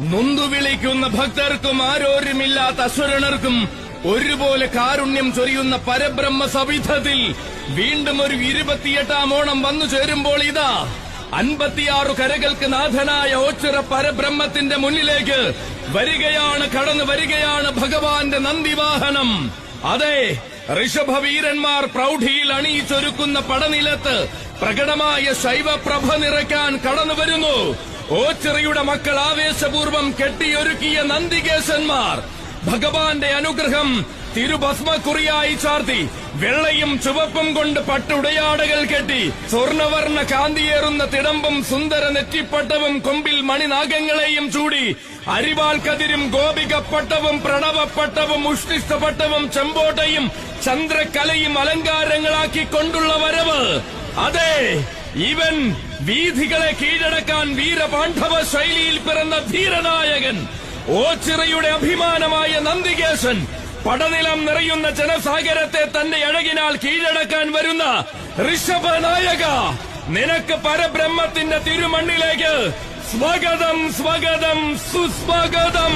നൊന്തു വിളിക്കുന്ന ഭക്തർക്കും ആരോരുമില്ലാത്ത അസുരണർക്കും ഒരുപോലെ കാരുണ്യം ചൊരിയുന്ന പരബ്രഹ്മ സവിധത്തിൽ വീണ്ടും ഒരു ഇരുപത്തിയെട്ടാം ഓണം വന്നു ചേരുമ്പോൾ ഇതാ. അൻപത്തിയാറു കരകൾക്ക് നാഥനായ ഓച്ചിറ പരബ്രഹ്മത്തിന്റെ മുന്നിലേക്ക് വരികയാണ് കടന്നു വരികയാണ് ഭഗവാന്റെ നന്ദിവാഹനം. അതെ ഋഷഭവീരന്മാർ പ്രൗഢിയിൽ അണിയിച്ചൊരുക്കുന്ന പടനിലത്ത് പ്രകടമായ ശൈവപ്രഭ നിറയ്ക്കാൻ കടന്നു വരുന്നു. ഓച്ചിറയുടെ മക്കൾ ആവേശപൂർവം കെട്ടിയൊരുക്കിയ നന്ദികേശന്മാർ. ഭഗവാന്റെ അനുഗ്രഹം തിരുഭസ്മക്കുറിയായി ചാർത്തി. വെള്ളയും ചുവപ്പും കൊണ്ട് പട്ടുടയാടകൾ കെട്ടി. സ്വർണവർണ കാന്തിയേറുന്ന തിടമ്പും സുന്ദര നെറ്റിപ്പട്ടവും കൊമ്പിൽ മണിനാഗങ്ങളെയും ചൂടി. അരിവാൾ കതിരും ഗോപികപ്പട്ടവും പ്രണവപ്പട്ടവും ഉഷ്ണിഷ്ടപട്ടവും ചെമ്പോട്ടയും ചന്ദ്രകലയും അലങ്കാരങ്ങളാക്കി കൊണ്ടുള്ള വരവ്. അതെ ഇവൻ വീഥികളെ കീഴടക്കാൻ വീരപാണ്ഡവ ശൈലിയിൽ പിറന്ന ധീരനായകൻ. ഓച്ചിറയുടെ അഭിമാനമായ നന്ദികേശൻ പടനിലം നിറയുന്ന ജനസാഗരത്തെ തന്റെ അഴകിനാൽ കീഴടക്കാൻ വരുന്ന ഋഷഭനായക നിനക്ക് പരബ്രഹ്മത്തിന്റെ തിരുമണ്ണിലേക്ക് സ്വാഗതം സ്വാഗതം സുസ്വാഗതം.